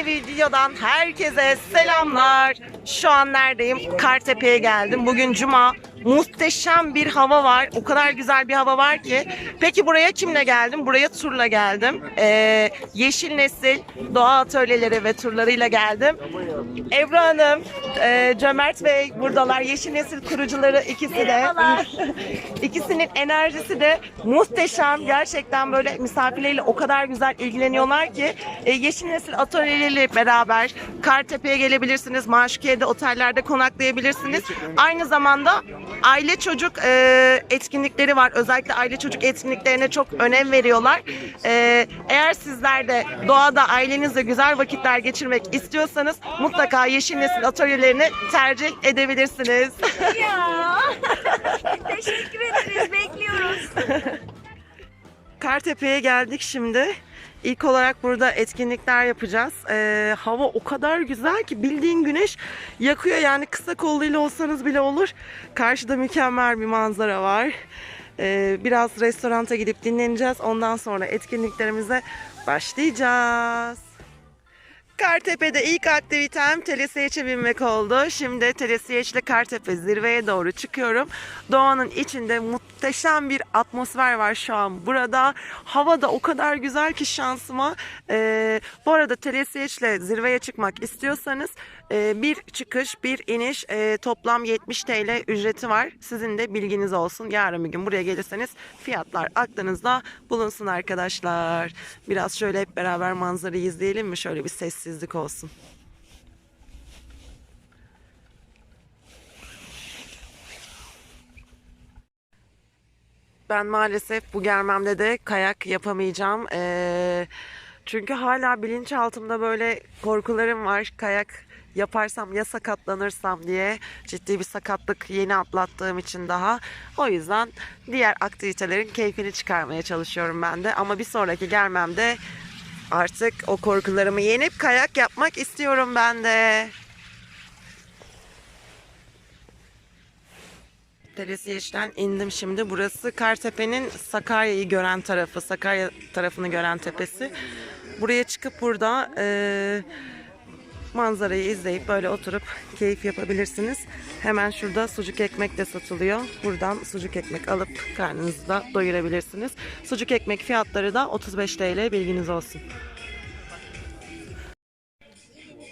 Arkadaşlar yeni bir videodan herkese selamlar. Şu an neredeyim? Kartepe'ye geldim. Bugün cuma. Muhteşem bir hava var. O kadar güzel bir hava var ki. Peki buraya kimle geldim? Buraya turla geldim. Ee, Yeşil Nesil Doğa Atölyeleri ve turlarıyla geldim. Ebru Hanım, e, Cömert Bey buradalar. Yeşil Nesil kurucuları ikisi de. İkisinin enerjisi de muhteşem. Gerçekten böyle misafirleriyle o kadar güzel ilgileniyorlar ki. E, Yeşil Nesil atölyeleriyle beraber Kartepe'ye gelebilirsiniz. Maşukiye'de otellerde konaklayabilirsiniz. Aynı zamanda aile çocuk e, etkinlikleri var. Özellikle aile çocuk etkinliklerine çok önem veriyorlar. E, eğer sizler de doğada ailenizle güzel vakitler geçirmek istiyorsanız mutlaka Yeşil Nesil atölyelerini tercih edebilirsiniz. Ya. Teşekkür ederiz. Bekliyoruz. Kartepe'ye geldik şimdi. İlk olarak burada etkinlikler yapacağız. Ee, hava o kadar güzel ki bildiğin güneş yakıyor yani kısa kolluyla olsanız bile olur. Karşıda mükemmel bir manzara var. Ee, biraz restoranta gidip dinleneceğiz. Ondan sonra etkinliklerimize başlayacağız. Kartepe'de ilk aktivitem telesiyeçe binmek oldu. Şimdi telesiyeç ile Kartepe zirveye doğru çıkıyorum. Doğanın içinde muhteşem bir atmosfer var şu an burada. Hava da o kadar güzel ki şansıma. Ee, bu arada telesiyeç ile zirveye çıkmak istiyorsanız e, bir çıkış bir iniş e, toplam 70 TL ücreti var. Sizin de bilginiz olsun. Yarın bir gün buraya gelirseniz fiyatlar aklınızda bulunsun arkadaşlar. Biraz şöyle hep beraber manzarayı izleyelim mi? Şöyle bir sessizlik olsun. Ben maalesef bu gelmemde de kayak yapamayacağım. Ee, çünkü hala bilinçaltımda böyle korkularım var. Kayak yaparsam ya sakatlanırsam diye ciddi bir sakatlık yeni atlattığım için daha. O yüzden diğer aktivitelerin keyfini çıkarmaya çalışıyorum ben de. Ama bir sonraki gelmemde artık o korkularımı yenip kayak yapmak istiyorum ben de. Telesiyeç'ten indim şimdi. Burası Kartepe'nin Sakarya'yı gören tarafı, Sakarya tarafını gören tepesi. Buraya çıkıp burada e, manzarayı izleyip böyle oturup keyif yapabilirsiniz. Hemen şurada sucuk ekmek de satılıyor. Buradan sucuk ekmek alıp karnınızı da doyurabilirsiniz. Sucuk ekmek fiyatları da 35 TL bilginiz olsun.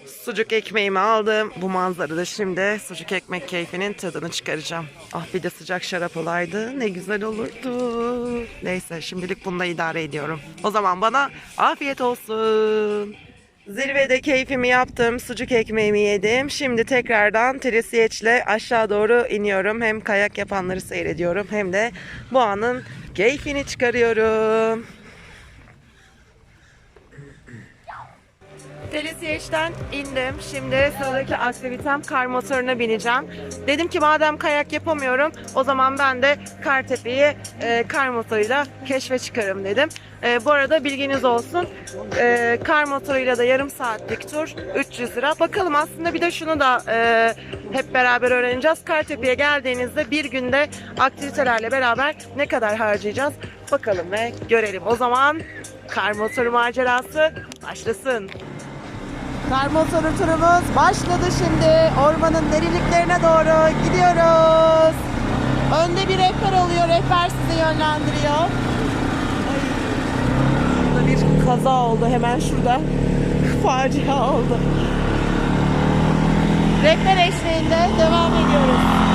Sucuk ekmeğimi aldım. Bu manzarada şimdi sucuk ekmek keyfinin tadını çıkaracağım. Ah bir de sıcak şarap olaydı. Ne güzel olurdu. Neyse şimdilik bununla idare ediyorum. O zaman bana afiyet olsun. Zirvede keyfimi yaptım. Sucuk ekmeğimi yedim. Şimdi tekrardan telesiyeçle aşağı doğru iniyorum. Hem kayak yapanları seyrediyorum hem de bu anın keyfini çıkarıyorum. Telesiyeç'ten indim. Şimdi sıradaki aktivitem kar motoruna bineceğim. Dedim ki madem kayak yapamıyorum o zaman ben de Kartepe'yi e, kar motoruyla keşfe çıkarım dedim. E, bu arada bilginiz olsun. E, kar motoruyla da yarım saatlik tur 300 lira. Bakalım aslında bir de şunu da e, hep beraber öğreneceğiz. Kartepe'ye geldiğinizde bir günde aktivitelerle beraber ne kadar harcayacağız? Bakalım ve görelim. O zaman kar motoru macerası başlasın. Kar motoru turumuz başladı şimdi. Ormanın derinliklerine doğru gidiyoruz. Önde bir rehber oluyor. Rehber sizi yönlendiriyor. Burada bir kaza oldu hemen şurada. Facia oldu. Rehber eşliğinde devam ediyoruz.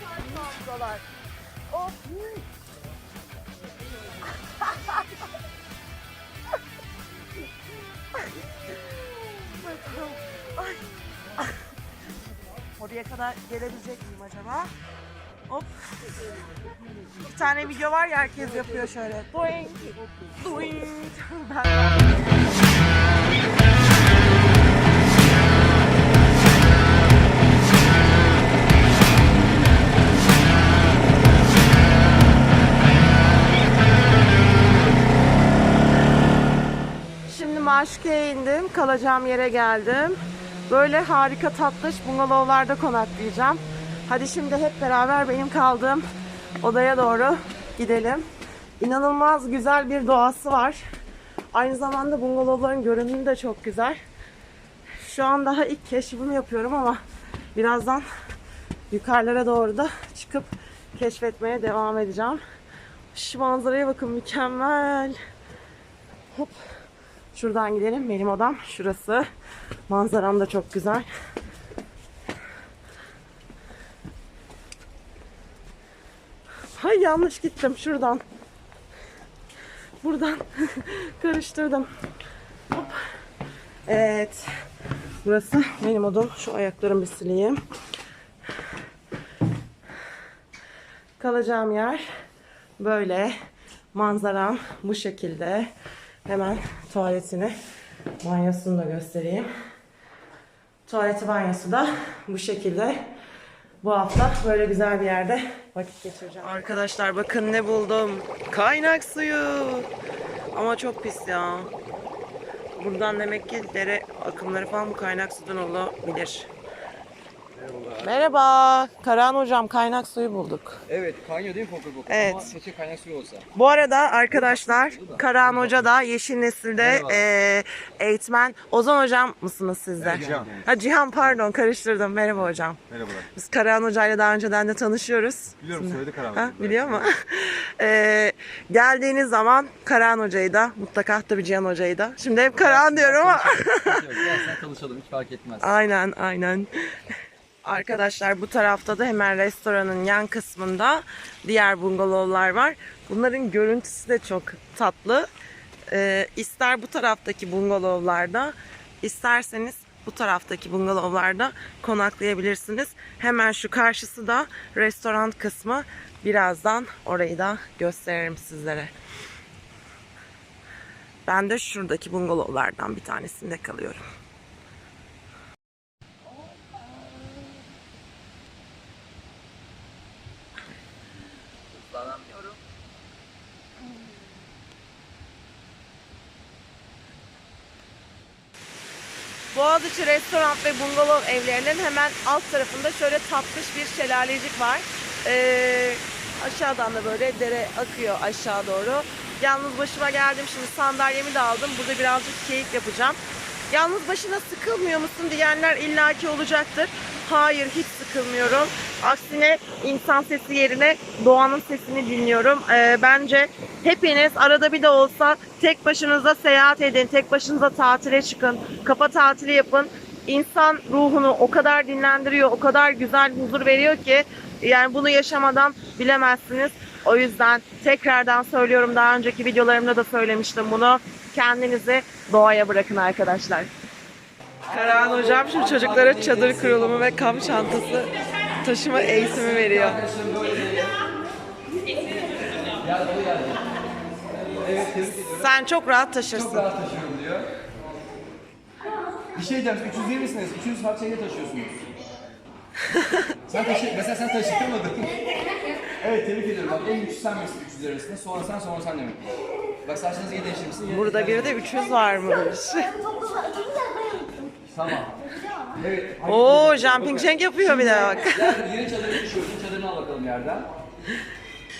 Çarpmadılar. Of. Oraya kadar gelebilecek miyim acaba? Hop. Bir tane video var ya herkes yapıyor şöyle. Doing. Doing. Maşke'ye indim. Kalacağım yere geldim. Böyle harika tatlış bungalovlarda konaklayacağım. Hadi şimdi hep beraber benim kaldığım odaya doğru gidelim. İnanılmaz güzel bir doğası var. Aynı zamanda bungalovların görünümü de çok güzel. Şu an daha ilk keşfimi yapıyorum ama birazdan yukarılara doğru da çıkıp keşfetmeye devam edeceğim. Şu manzaraya bakın mükemmel. Hop. Şuradan gidelim. Benim odam şurası. Manzaram da çok güzel. Hay yanlış gittim şuradan. Buradan karıştırdım. Hop. Evet. Burası benim odam. Şu ayaklarımı bir sileyim. Kalacağım yer böyle. Manzaram bu şekilde. Hemen tuvaletini, banyosunu da göstereyim. Tuvaleti banyosu da bu şekilde. Bu hafta böyle güzel bir yerde vakit geçireceğim. Arkadaşlar bakın ne buldum. Kaynak suyu. Ama çok pis ya. Buradan demek ki dere akımları falan bu kaynak sudan olabilir. Merhaba. Karahan hocam kaynak suyu bulduk. Evet, kaynıyor değil mi fokur fokur? Evet. Ama keşke kaynak suyu olsa. Bu arada arkadaşlar Karahan Hoca da Yeşil Nesil'de Merhaba. eee, eğitmen. Ozan Hocam mısınız siz de? Cihan. Ha, Cihan pardon karıştırdım. Merhaba hocam. Merhabalar. Biz Karahan Hoca'yla daha önceden de tanışıyoruz. Biliyorum söyledi Karahan. Ha, biliyor mu? Eee, geldiğiniz zaman Karahan Hoca'yı da mutlaka tabii Cihan Hoca'yı da. Şimdi hep Karahan diyorum ama. Gelsen tanışalım hiç fark etmez. Aynen aynen. Arkadaşlar bu tarafta da hemen restoranın yan kısmında diğer bungalovlar var. Bunların görüntüsü de çok tatlı. Ee, ister bu taraftaki bungalovlarda isterseniz bu taraftaki bungalovlarda konaklayabilirsiniz. Hemen şu karşısı da restoran kısmı. Birazdan orayı da gösteririm sizlere. Ben de şuradaki bungalovlardan bir tanesinde kalıyorum. Boğaziçi Restoran ve Bungalov evlerinin hemen alt tarafında şöyle tatlış bir şelalecik var. Ee, aşağıdan da böyle dere akıyor aşağı doğru. Yalnız başıma geldim şimdi sandalyemi de aldım. Burada birazcık keyif yapacağım. Yalnız başına sıkılmıyor musun diyenler illaki olacaktır. Hayır hiç sıkılmıyorum. Aksine insan sesi yerine doğanın sesini dinliyorum. Ee, bence hepiniz arada bir de olsa tek başınıza seyahat edin. Tek başınıza tatile çıkın. Kafa tatili yapın. İnsan ruhunu o kadar dinlendiriyor, o kadar güzel huzur veriyor ki yani bunu yaşamadan bilemezsiniz. O yüzden tekrardan söylüyorum daha önceki videolarımda da söylemiştim bunu. Kendinizi doğaya bırakın arkadaşlar. Karahan hocam şu çocuklara çadır kurulumu ve kamp çantası taşıma eğitimi veriyor. Sen çok rahat taşırsın. Rahat taşıyorum diyor. Bir şey diyeceğim, 300 değil misiniz? 200 farklı şeyle taşıyorsunuz. sen taşı, mesela sen taşıyamadın. evet tebrik ediyorum. Bak en güçlü sen misin 300 arasında. Sonra sen, sonra sen demek. Bak saçlarınızı yine değiştirmişsin. Burada bir de 300 varmış. Tamam. Evet. Oo jumping jack yapıyor bir de bak. Gel yeni çadırı düşüyorsun. Çadırını al bakalım yerden.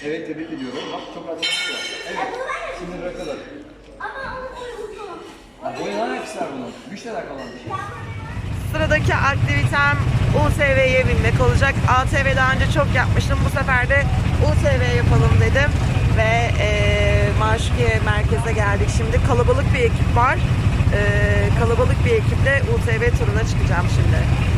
Evet tebrik ediyorum. Bak çok rahat taşıyor. Evet. Şimdi bırakalım. Ha, boyanan yapmışlar bunu. Güçle alakalı bir şey. Sıradaki aktivitem UTV'ye binmek olacak. ATV daha önce çok yapmıştım. Bu sefer de UTV yapalım dedim. Ve eee, Maşukiye merkeze geldik. Şimdi kalabalık bir ekip var. Ee, kalabalık bir ekiple UTV turuna çıkacağım şimdi.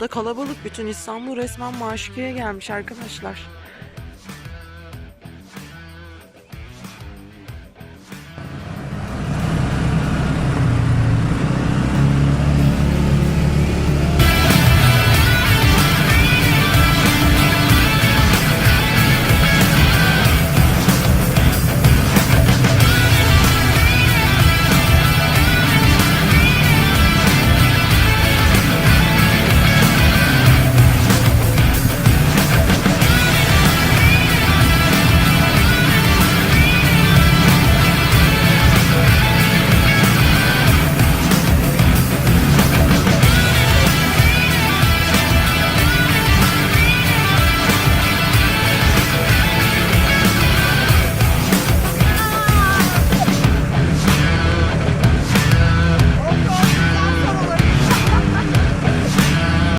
Da kalabalık. Bütün İstanbul resmen Maşukiye'ye gelmiş arkadaşlar.